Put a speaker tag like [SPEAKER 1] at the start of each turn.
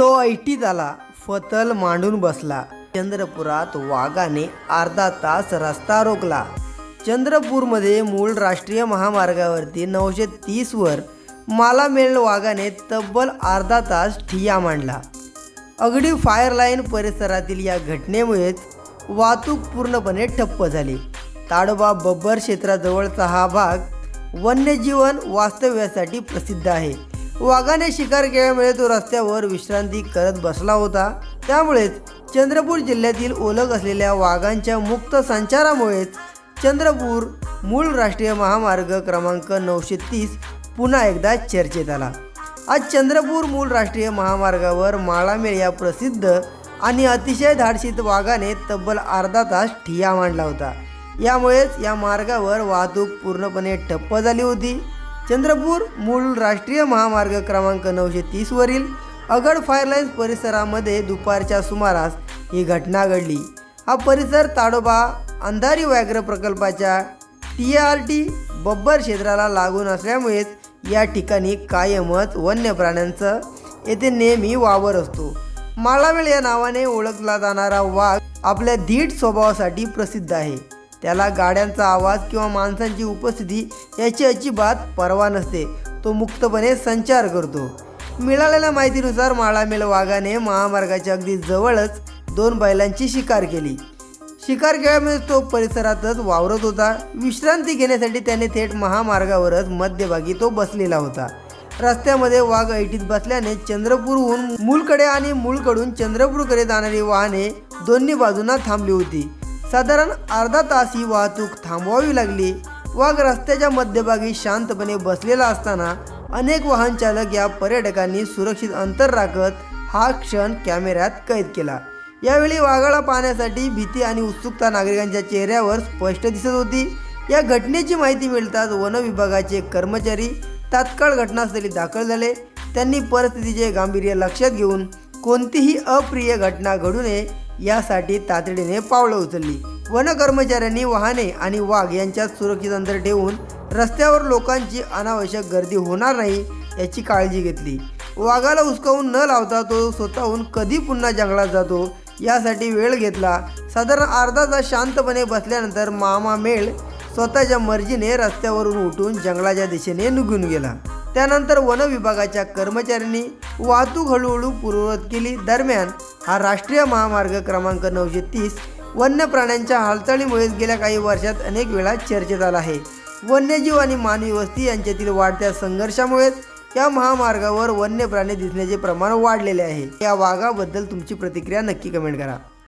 [SPEAKER 1] तो ऐटीत आला फतल मांडून बसला. चंद्रपुरात वाघाने अर्धा तास रस्ता रोखला. चंद्रपूरमध्ये मूळ राष्ट्रीय महामार्गावरती नऊशे तीसवर मालामेल वाघाने तब्बल अर्धा तास ठिय्या मांडला. अगदी फायर लाईन परिसरातील या घटनेमुळेच वाहतूक पूर्णपणे ठप्प झाली. ताडोबा बब्बर क्षेत्राजवळचा हा भाग वन्यजीवन वास्तव्यासाठी प्रसिद्ध आहे. वाघाने शिकार केल्यामुळे तो रस्त्यावर विश्रांती करत बसला होता. त्यामुळेच चंद्रपूर जिल्ह्यातील ओळख असलेल्या वाघांच्या मुक्त संचारामुळेच चंद्रपूर मूळ राष्ट्रीय महामार्ग क्रमांक नऊशे तीस पुन्हा एकदा चर्चेत आला. आज चंद्रपूर मूळ राष्ट्रीय महामार्गावर माळामेळ या प्रसिद्ध आणि अतिशय धाडशीत वाघाने तब्बल अर्धा तास ठिया मांडला होता. यामुळेच या मार्गावर वाहतूक पूर्णपणे ठप्प झाली होती. चंद्रपूर मूळ राष्ट्रीय महामार्ग क्रमांक नऊशे तीसवरील अगड फायरलाईन्स परिसरामध्ये दुपारच्या सुमारास ही घटना घडली. हा परिसर ताडोबा अंधारी व्याघ्र प्रकल्पाच्या टी आर टी बब्बर क्षेत्राला लागून असल्यामुळेच या ठिकाणी कायमच वन्य प्राण्यांचं येथे नेहमी वावर असतो. माळावेळ या नावाने ओळखला जाणारा वाघ आपल्या धीट स्वभावासाठी प्रसिद्ध आहे. त्याला गाड्यांचा आवाज किंवा माणसांची उपस्थिती याची अजिबात पर्वा नसते. तो मुक्तपणे संचार करतो. मिळालेल्या माहितीनुसार माळामेल वाघाने महामार्गाच्या अगदी जवळच दोन बैलांची शिकार केली. शिकार केल्यामुळे तो परिसरातच वावरत होता. विश्रांती घेण्यासाठी त्याने थेट महामार्गावरच मध्यभागी तो बसलेला होता. रस्त्यामध्ये वाघ ऐटीत बसल्याने चंद्रपूरहून मूलकडे आणि मूलकडून चंद्रपूरकडे जाणारी वाहने दोन्ही बाजूंना थांबली होती. साधारण अर्धा तास ही वाहतूक थांबवावी लागली. वाघ रस्त्याच्या मध्यभागी शांतपणे बसलेला असताना अनेक वाहन चालक या पर्यटकांनी सुरक्षित अंतर राखत हा क्षण कॅमेऱ्यात कैद केला. यावेळी वाघाला पाहण्यासाठी भीती आणि उत्सुकता नागरिकांच्या चेहऱ्यावर स्पष्ट दिसत होती. या घटनेची माहिती मिळताच वन विभागाचे कर्मचारी तात्काळ घटनास्थळी दाखल झाले. त्यांनी परिस्थितीचे गांभीर्य लक्षात घेऊन कोणतीही अप्रिय घटना घडू नये यासाठी तातडीने पावलं उचलली. वन कर्मचाऱ्यांनी वाहने आणि वाघ यांच्यात सुरक्षित अंतर ठेवून रस्त्यावर लोकांची अनावश्यक गर्दी होणार नाही याची काळजी घेतली. वाघाला उचकावून न लावता तो स्वतःहून कधी पुन्हा जंगलात जातो यासाठी वेळ घेतला. साधारण अर्धा तास शांतपणे बसल्यानंतर मामा मेळ स्वतःच्या मर्जीने रस्त्यावरून उठून जंगलाच्या दिशेने निघून गेला. त्यानंतर वन विभागाच्या कर्मचाऱ्यांनी वाहतूक हळूहळू पूर्ववत केली. दरम्यान हा राष्ट्रीय महामार्ग क्रमांक नऊशे तीस वन्य प्राण्यांच्या हालचालीमुळेच गेल्या काही वर्षात अनेक वेळा चर्चेत आला आहे. वन्यजीव आणि मानवी वस्ती यांच्यातील वाढत्या संघर्षामुळेच या महामार्गावर वन्य प्राणी दिसण्याचे प्रमाण वाढलेले आहे. या वाघाबद्दल तुमची प्रतिक्रिया नक्की कमेंट करा.